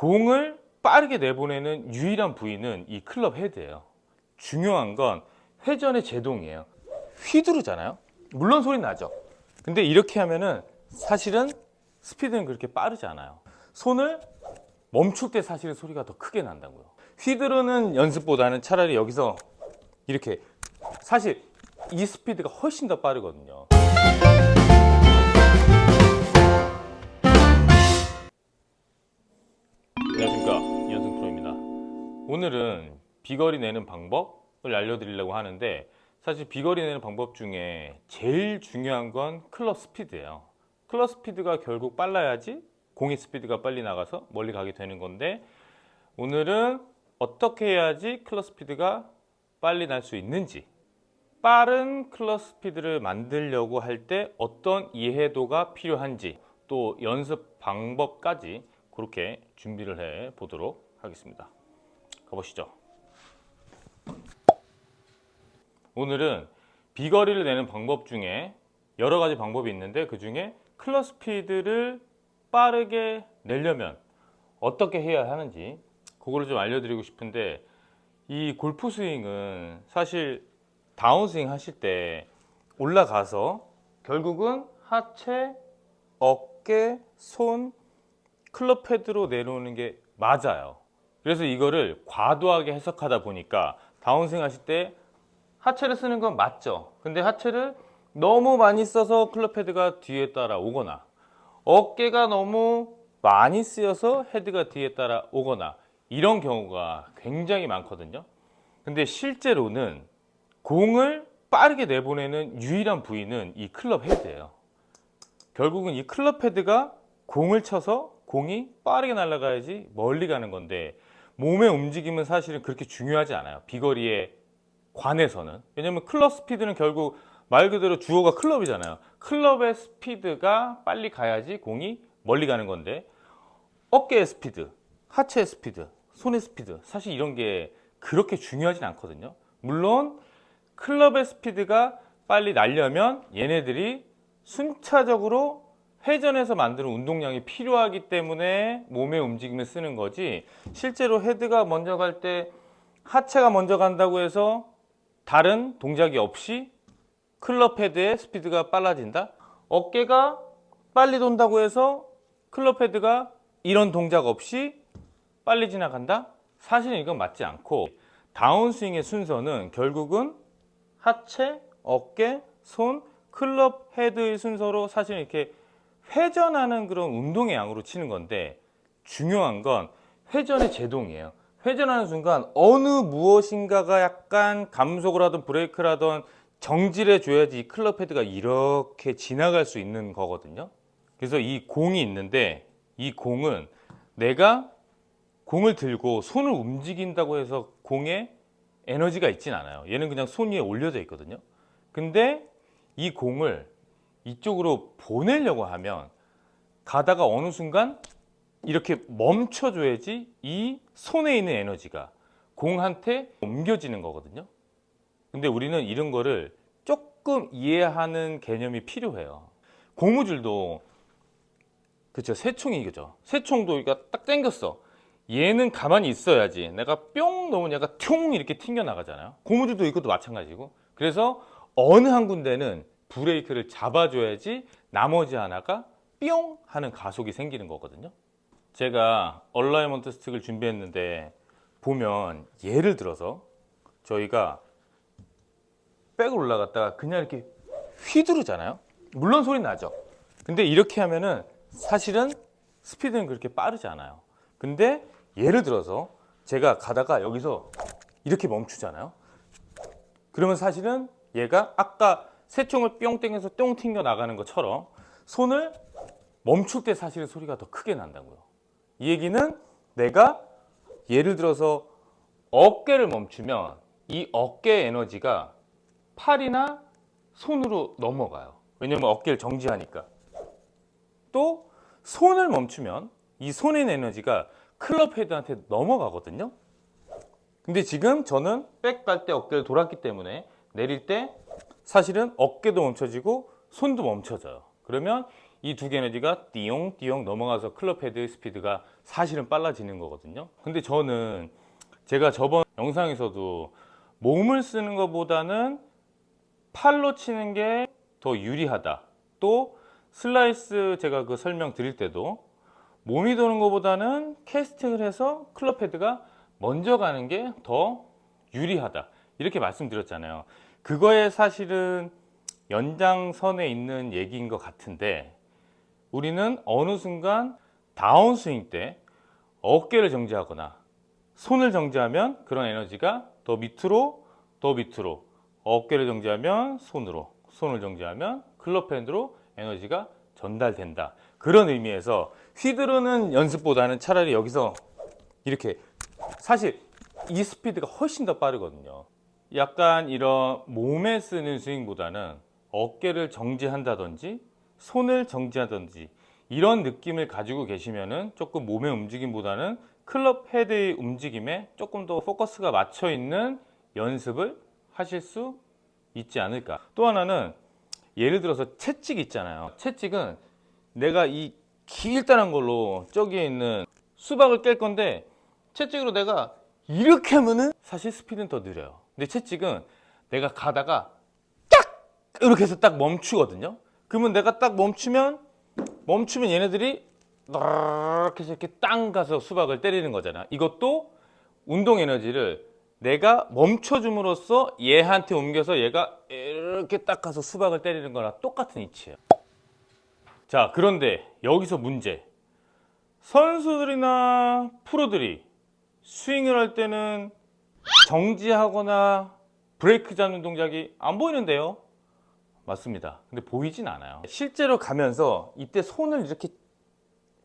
공을 빠르게 내보내는 유일한 부위는 이 클럽 헤드예요. 중요한 건 회전의 제동이에요. 휘두르잖아요. 물론 소리 나죠. 근데 이렇게 하면은 사실은 스피드는 그렇게 빠르지 않아요. 손을 멈출 때 사실은 소리가 더 크게 난다고요. 휘두르는 연습보다는 차라리 여기서 이렇게 사실 이 스피드가 훨씬 더 빠르거든요. 오늘은 비거리 내는 방법을 알려드리려고 하는데 사실 비거리 내는 방법 중에 제일 중요한 건 클럽 스피드예요. 클럽 스피드가 결국 빨라야지 공의 스피드가 빨리 나가서 멀리 가게 되는 건데 오늘은 어떻게 해야지 클럽 스피드가 빨리 날 수 있는지 빠른 클럽 스피드를 만들려고 할 때 어떤 이해도가 필요한지 또 연습 방법까지 그렇게 준비를 해 보도록 하겠습니다. 가보시죠. 오늘은 비거리를 내는 방법 중에 여러 가지 방법이 있는데 그 중에 클럽 스피드를 빠르게 내려면 어떻게 해야 하는지 그거를 좀 알려드리고 싶은데 이 골프 스윙은 사실 다운 스윙 하실 때 올라가서 결국은 하체, 어깨, 손, 클럽 헤드로 내려오는 게 맞아요. 그래서 이거를 과도하게 해석하다 보니까 다운스윙 하실 때 하체를 쓰는 건 맞죠. 근데 하체를 너무 많이 써서 클럽 헤드가 뒤에 따라오거나 어깨가 너무 많이 쓰여서 헤드가 뒤에 따라오거나 이런 경우가 굉장히 많거든요. 근데 실제로는 공을 빠르게 내보내는 유일한 부위는 이 클럽 헤드예요. 결국은 이 클럽 헤드가 공을 쳐서 공이 빠르게 날아가야지 멀리 가는 건데 몸의 움직임은 사실은 그렇게 중요하지 않아요. 비거리에 관해서는. 왜냐면 클럽 스피드는 결국 말 그대로 주어가 클럽이잖아요. 클럽의 스피드가 빨리 가야지 공이 멀리 가는 건데 어깨의 스피드, 하체의 스피드, 손의 스피드 사실 이런 게 그렇게 중요하진 않거든요. 물론 클럽의 스피드가 빨리 날려면 얘네들이 순차적으로 회전해서 만드는 운동량이 필요하기 때문에 몸의 움직임을 쓰는 거지 실제로 헤드가 먼저 갈 때 하체가 먼저 간다고 해서 다른 동작이 없이 클럽 헤드의 스피드가 빨라진다? 어깨가 빨리 돈다고 해서 클럽 헤드가 이런 동작 없이 빨리 지나간다? 사실은 이건 맞지 않고 다운스윙의 순서는 결국은 하체, 어깨, 손, 클럽 헤드의 순서로 사실 이렇게 회전하는 그런 운동의 양으로 치는 건데 중요한 건 회전의 제동이에요. 회전하는 순간 어느 무엇인가가 약간 감속을 하든 브레이크를 하든 정지를 해줘야지 이 클럽 헤드가 이렇게 지나갈 수 있는 거거든요. 그래서 이 공이 있는데 이 공은 내가 공을 들고 손을 움직인다고 해서 공에 에너지가 있진 않아요. 얘는 그냥 손 위에 올려져 있거든요. 근데 이 공을 이쪽으로 보내려고 하면 가다가 어느 순간 이렇게 멈춰줘야지 이 손에 있는 에너지가 공한테 옮겨지는 거거든요. 근데 우리는 이런 거를 조금 이해하는 개념이 필요해요. 고무줄도 그쵸 새총이 그죠. 새총도 이거 딱 당겼어. 얘는 가만히 있어야지. 내가 뿅 넣으면 얘가 퉁 이렇게 튕겨 나가잖아요. 고무줄도 이것도 마찬가지고. 그래서 어느 한 군데는 브레이크를 잡아줘야지 나머지 하나가 뿅 하는 가속이 생기는 거거든요. 제가 얼라이먼트 스틱을 준비했는데 보면 예를 들어서 저희가 백을 올라갔다가 그냥 이렇게 휘두르잖아요. 물론 소리 나죠. 근데 이렇게 하면은 사실은 스피드는 그렇게 빠르지 않아요. 근데 예를 들어서 제가 가다가 여기서 이렇게 멈추잖아요. 그러면 사실은 얘가 아까 새총을 뿅 땡겨서 똥 튕겨 나가는 것처럼 손을 멈출 때 사실은 소리가 더 크게 난다고요. 이 얘기는 내가 예를 들어서 어깨를 멈추면 이 어깨 에너지가 팔이나 손으로 넘어가요. 왜냐면 어깨를 정지하니까. 또 손을 멈추면 이 손의 에너지가 클럽 헤드한테 넘어가거든요. 근데 지금 저는 백 갈 때 어깨를 돌았기 때문에 내릴 때 사실은 어깨도 멈춰지고 손도 멈춰져요. 그러면 이두개 에너지가 띠용 띠용 넘어가서 클럽 헤드 스피드가 사실은 빨라지는 거거든요. 근데 저는 제가 저번 영상에서도 몸을 쓰는 것보다는 팔로 치는 게 더 유리하다. 또 슬라이스 제가 그 설명 드릴 때도 몸이 도는 것보다는 캐스팅을 해서 클럽 헤드가 먼저 가는 게 더 유리하다. 이렇게 말씀드렸잖아요. 그거에 사실은 연장선에 있는 얘기인 것 같은데 우리는 어느 순간 다운스윙 때 어깨를 정지하거나 손을 정지하면 그런 에너지가 더 밑으로 더 밑으로 어깨를 정지하면 손으로 손을 정지하면 클럽 핸드로 에너지가 전달된다. 그런 의미에서 휘두르는 연습보다는 차라리 여기서 이렇게 사실 이 스피드가 훨씬 더 빠르거든요. 약간 이런 몸에 쓰는 스윙보다는 어깨를 정지한다든지 손을 정지하든지 이런 느낌을 가지고 계시면은 조금 몸의 움직임보다는 클럽 헤드의 움직임에 조금 더 포커스가 맞춰 있는 연습을 하실 수 있지 않을까. 또 하나는 예를 들어서 채찍 있잖아요. 채찍은 내가 이 길다란 걸로 저기에 있는 수박을 깰 건데 채찍으로 내가 이렇게 하면은 사실 스피드는 더 느려요. 근데 채찍은 내가 가다가 딱 이렇게 해서 딱 멈추거든요. 그러면 내가 딱 멈추면 멈추면 얘네들이 이렇게 이렇게 땅 가서 수박을 때리는 거잖아. 이것도 운동 에너지를 내가 멈춰줌으로써 얘한테 옮겨서 얘가 이렇게 딱 가서 수박을 때리는 거랑 똑같은 이치예요. 자, 그런데 여기서 문제. 선수들이나 프로들이 스윙을 할 때는 정지하거나 브레이크 잡는 동작이 안 보이는데요. 맞습니다. 근데 보이진 않아요. 실제로 가면서 이때 손을 이렇게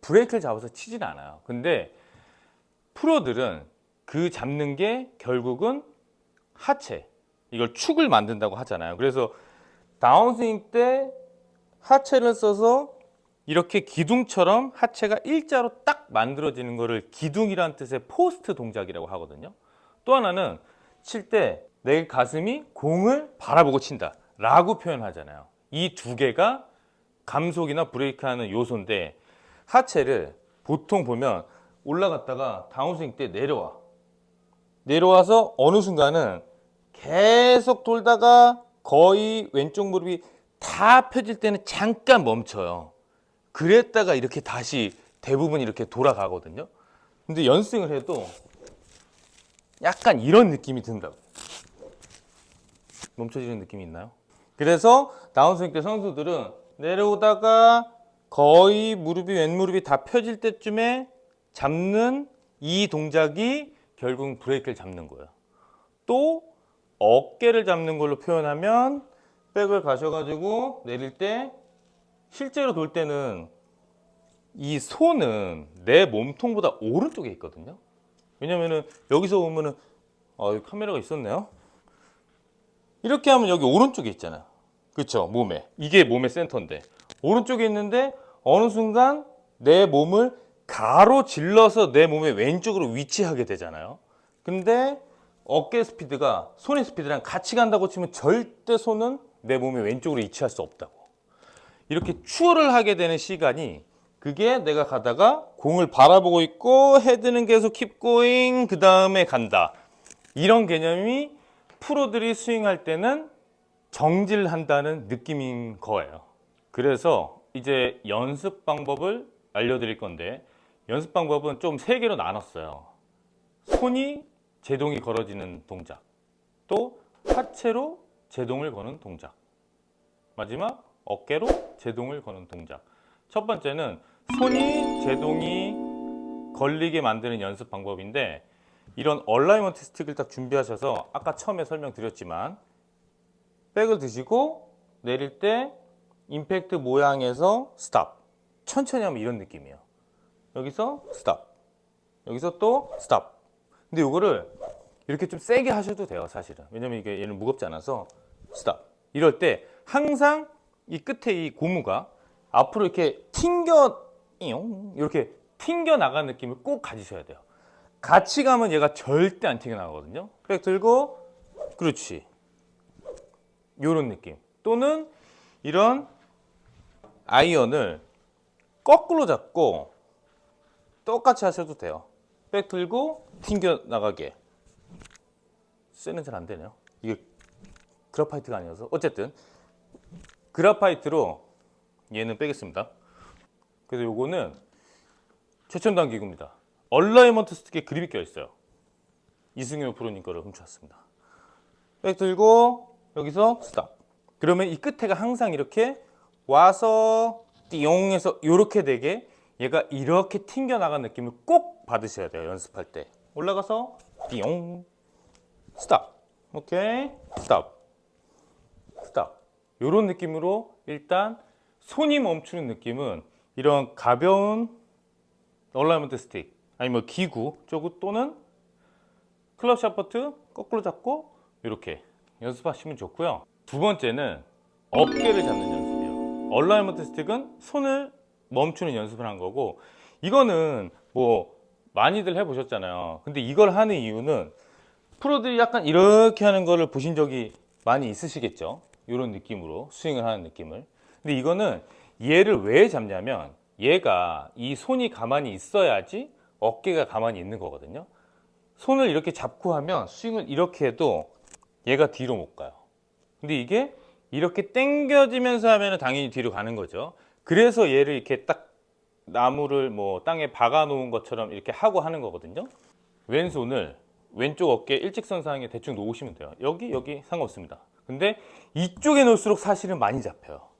브레이크를 잡아서 치진 않아요. 근데 프로들은 그 잡는 게 결국은 하체. 이걸 축을 만든다고 하잖아요. 그래서 다운스윙 때 하체를 써서 이렇게 기둥처럼 하체가 일자로 딱 만들어지는 거를 기둥이란 뜻의 포스트 동작이라고 하거든요. 또 하나는 칠 때 내 가슴이 공을 바라보고 친다 라고 표현하잖아요. 이 두 개가 감속이나 브레이크하는 요소인데 하체를 보통 보면 올라갔다가 다운스윙 때 내려와. 내려와서 어느 순간은 계속 돌다가 거의 왼쪽 무릎이 다 펴질 때는 잠깐 멈춰요. 그랬다가 이렇게 다시 대부분 이렇게 돌아가거든요. 근데 연스윙을 해도 약간 이런 느낌이 든다고. 멈춰지는 느낌이 있나요? 그래서 다운스윙 때 선수들은 내려오다가 거의 무릎이 왼무릎이 다 펴질 때쯤에 잡는 이 동작이 결국 브레이크를 잡는 거예요. 또 어깨를 잡는 걸로 표현하면 백을 가셔가지고 내릴 때 실제로 돌 때는 이 손은 내 몸통보다 오른쪽에 있거든요. 왜냐면은 여기서 보면은 아, 여기 카메라가 있었네요. 이렇게 하면 여기 오른쪽에 있잖아요. 그렇죠? 몸에. 이게 몸의 센터인데 오른쪽에 있는데 어느 순간 내 몸을 가로 질러서 내 몸의 왼쪽으로 위치하게 되잖아요. 근데 어깨 스피드가 손의 스피드랑 같이 간다고 치면 절대 손은 내 몸의 왼쪽으로 위치할 수 없다고. 이렇게 추월을 하게 되는 시간이 그게 내가 가다가 공을 바라보고 있고 헤드는 계속 킵 고잉 그 다음에 간다. 이런 개념이 프로들이 스윙할 때는 정지를 한다는 느낌인 거예요. 그래서 이제 연습 방법을 알려드릴 건데 연습 방법은 좀 세 개로 나눴어요. 손이 제동이 걸어지는 동작, 또 하체로 제동을 거는 동작, 마지막 어깨로 제동을 거는 동작. 첫 번째는 손이 제동이 걸리게 만드는 연습 방법인데 이런 얼라이먼트 스틱을 딱 준비하셔서 아까 처음에 설명드렸지만 백을 드시고 내릴 때 임팩트 모양에서 스탑. 천천히 하면 이런 느낌이에요. 여기서 스탑. 여기서 또 스탑. 근데 이거를 이렇게 좀 세게 하셔도 돼요 사실은. 왜냐면 이게 얘는 무겁지 않아서 스탑. 이럴 때 항상 이 끝에 이 고무가 앞으로 이렇게 튕겨 이용 이렇게 튕겨 나가는 느낌을 꼭 가지셔야 돼요 같이 가면 얘가 절대 안 튕겨 나가거든요 백 들고 그렇지 요런 느낌 또는 이런 아이언을 거꾸로 잡고 똑같이 하셔도 돼요. 백 들고 튕겨 나가게. 쇠는 잘 안 되네요. 이게 그라파이트가 아니어서 어쨌든 그라파이트로 얘는 빼겠습니다. 그래서 요거는 최첨단 기구입니다. 얼라이먼트 스틱에 그립이 껴 있어요. 이승효 프로님 거를 훔쳐왔습니다. 백 들고 여기서 스탑. 그러면 이 끝에가 항상 이렇게 와서 띠용해서 이렇게 되게 얘가 이렇게 튕겨 나간 느낌을 꼭 받으셔야 돼요 연습할 때 올라가서 띠용 스탑 오케이 스탑 스탑 이런 느낌으로 일단 손이 멈추는 느낌은 이런 가벼운 얼라이먼트 스틱 아니면 뭐 기구 쪽우 또는 클럽 샤퍼트 거꾸로 잡고 이렇게 연습하시면 좋고요. 두 번째는 어깨를 잡는 연습이에요. 얼라이먼트 스틱은 손을 멈추는 연습을 한 거고 이거는 뭐 많이들 해보셨잖아요. 근데 이걸 하는 이유는 프로들이 약간 이렇게 하는 거를 보신 적이 많이 있으시겠죠. 이런 느낌으로 스윙을 하는 느낌을. 근데 이거는 얘를 왜 잡냐면 얘가 이 손이 가만히 있어야지 어깨가 가만히 있는 거거든요. 손을 이렇게 잡고 하면 스윙을 이렇게 해도 얘가 뒤로 못 가요. 근데 이게 이렇게 당겨지면서 하면 당연히 뒤로 가는 거죠. 그래서 얘를 이렇게 딱 나무를 뭐 땅에 박아 놓은 것처럼 이렇게 하고 하는 거거든요. 왼손을 왼쪽 어깨 일직선상에 대충 놓으시면 돼요. 여기 여기 상관없습니다. 근데 이쪽에 놓을수록 사실은 많이 잡혀요.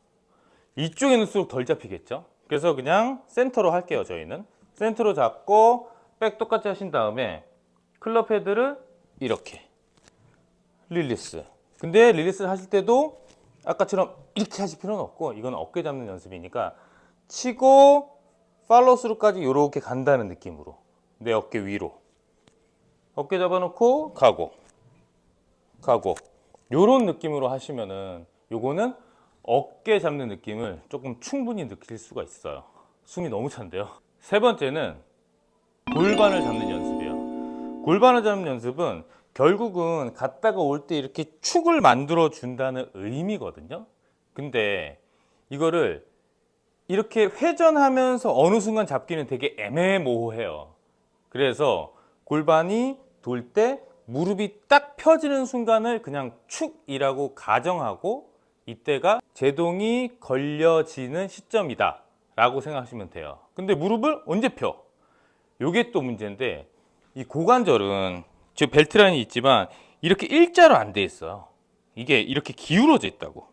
이쪽에 놓을수록 덜 잡히겠죠. 그래서 그냥 센터로 할게요. 저희는 센터로 잡고 백 똑같이 하신 다음에 클럽 헤드를 이렇게 릴리스. 근데 릴리스를 하실 때도 아까처럼 이렇게 하실 필요는 없고 이건 어깨 잡는 연습이니까 치고 팔로스루까지 이렇게 간다는 느낌으로 내 어깨 위로 어깨 잡아놓고 가고 가고 요런 느낌으로 하시면은 요거는 어깨 잡는 느낌을 조금 충분히 느낄 수가 있어요. 숨이 너무 찬데요. 세 번째는 골반을 잡는 연습이에요. 골반을 잡는 연습은 결국은 갔다가 올 때 이렇게 축을 만들어 준다는 의미거든요. 근데 이거를 이렇게 회전하면서 어느 순간 잡기는 되게 애매모호해요. 그래서 골반이 돌 때 무릎이 딱 펴지는 순간을 그냥 축이라고 가정하고 이때가 제동이 걸려지는 시점이다 라고 생각하시면 돼요. 근데 무릎을 언제 펴? 요게 또 문제인데 이 고관절은 지금 벨트라인이 있지만 이렇게 일자로 안 돼 있어요. 이게 이렇게 기울어져 있다고.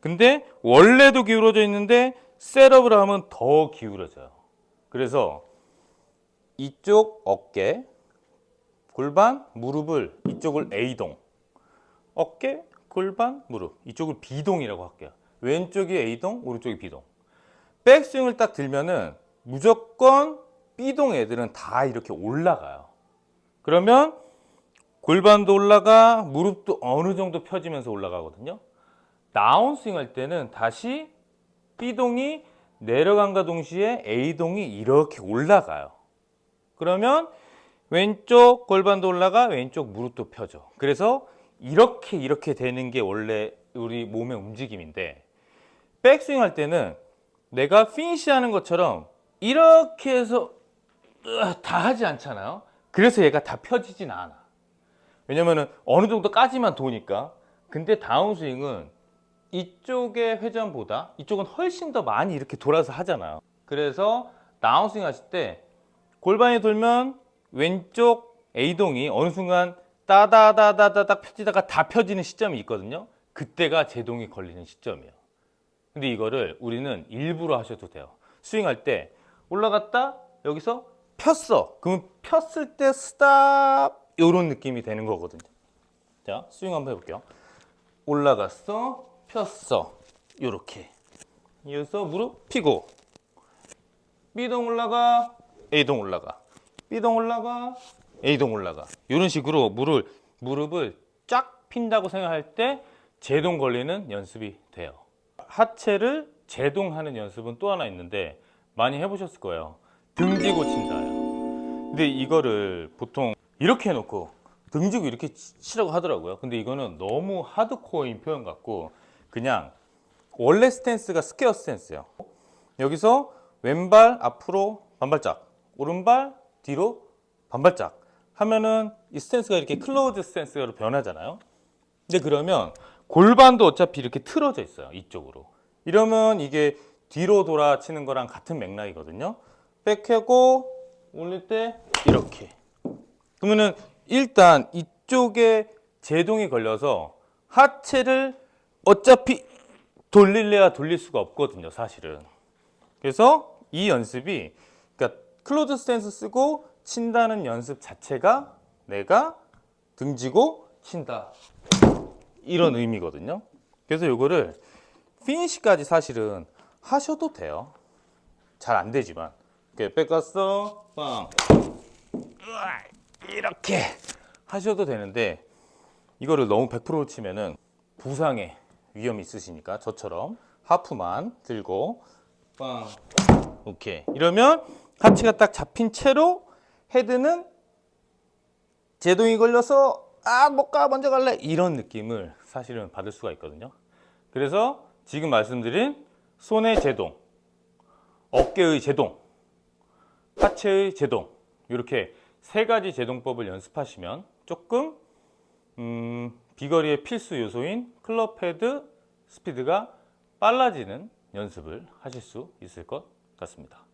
근데 원래도 기울어져 있는데 셋업을 하면 더 기울어져요. 그래서 이쪽 어깨 골반 무릎을 이쪽을 A동. 어깨 골반 무릎 이쪽을 B동이라고 할게요. 왼쪽이 A동 오른쪽이 B동. 백스윙을 딱 들면은 무조건 B동 애들은 다 이렇게 올라가요. 그러면 골반도 올라가 무릎도 어느 정도 펴지면서 올라가거든요. 다운스윙 할 때는 다시 B동이 내려간과 동시에 A동이 이렇게 올라가요. 그러면 왼쪽 골반도 올라가 왼쪽 무릎도 펴져. 그래서 이렇게 이렇게 되는 게 원래 우리 몸의 움직임인데 백스윙 할 때는 내가 피니시 하는 것처럼 이렇게 해서 다 하지 않잖아요? 그래서 얘가 다 펴지진 않아. 왜냐면은 어느 정도까지만 도니까. 근데 다운스윙은 이쪽의 회전보다 이쪽은 훨씬 더 많이 이렇게 돌아서 하잖아요. 그래서 다운스윙 하실 때 골반이 돌면 왼쪽 A동이 어느 순간 따다다다다닥 펴지다가 다 펴지는 시점이 있거든요. 그때가 제동이 걸리는 시점이에요. 근데 이거를 우리는 일부러 하셔도 돼요. 스윙할 때 올라갔다 여기서 폈어. 그러면 폈을 때 스탑 이런 느낌이 되는 거거든요. 자, 스윙 한번 해볼게요. 올라갔어, 폈어, 요렇게. 이어서 무릎 피고 B동 올라가, A동 올라가. B동 올라가, A동 올라가. 이런 식으로 무릎을, 무릎을 쫙 핀다고 생각할 때 제동 걸리는 연습이 돼요. 하체를 제동하는 연습은 또 하나 있는데 많이 해보셨을 거예요. 등지고 친다요. 근데 이거를 보통 이렇게 해놓고 등지고 이렇게 치- 치라고 하더라고요. 근데 이거는 너무 하드코어인 표현 같고 그냥 원래 스탠스가 스퀘어 스탠스예요. 여기서 왼발 앞으로 반발짝, 오른발 뒤로 반발짝 하면은 이 스탠스가 이렇게 클로즈 스탠스로 변하잖아요. 근데 그러면 골반도 어차피 이렇게 틀어져 있어요. 이쪽으로. 이러면 이게 뒤로 돌아치는 거랑 같은 맥락이거든요. 백하고 올릴 때 이렇게. 그러면은 일단 이쪽에 제동이 걸려서 하체를 어차피 돌릴래야 돌릴 수가 없거든요, 사실은. 그래서 이 연습이 그러니까 클로즈 스탠스 쓰고 친다는 연습 자체가 내가 등지고 친다. 이런 의미거든요. 그래서 이거를 피니시까지 사실은 하셔도 돼요. 잘 안 되지만. 이렇게 뺏갔어, 이렇게 하셔도 되는데 이거를 너무 100% 치면은 부상의 위험이 있으시니까 저처럼 하프만 들고 빵 오케이 이러면 하체가 딱 잡힌 채로 헤드는 제동이 걸려서 아 못 가 먼저 갈래? 이런 느낌을 사실은 받을 수가 있거든요. 그래서 지금 말씀드린 손의 제동 어깨의 제동 하체의 제동 이렇게 세 가지 제동법을 연습하시면 조금 음, 비거리의 필수 요소인 클럽 헤드 스피드가 빨라지는 연습을 하실 수 있을 것 같습니다.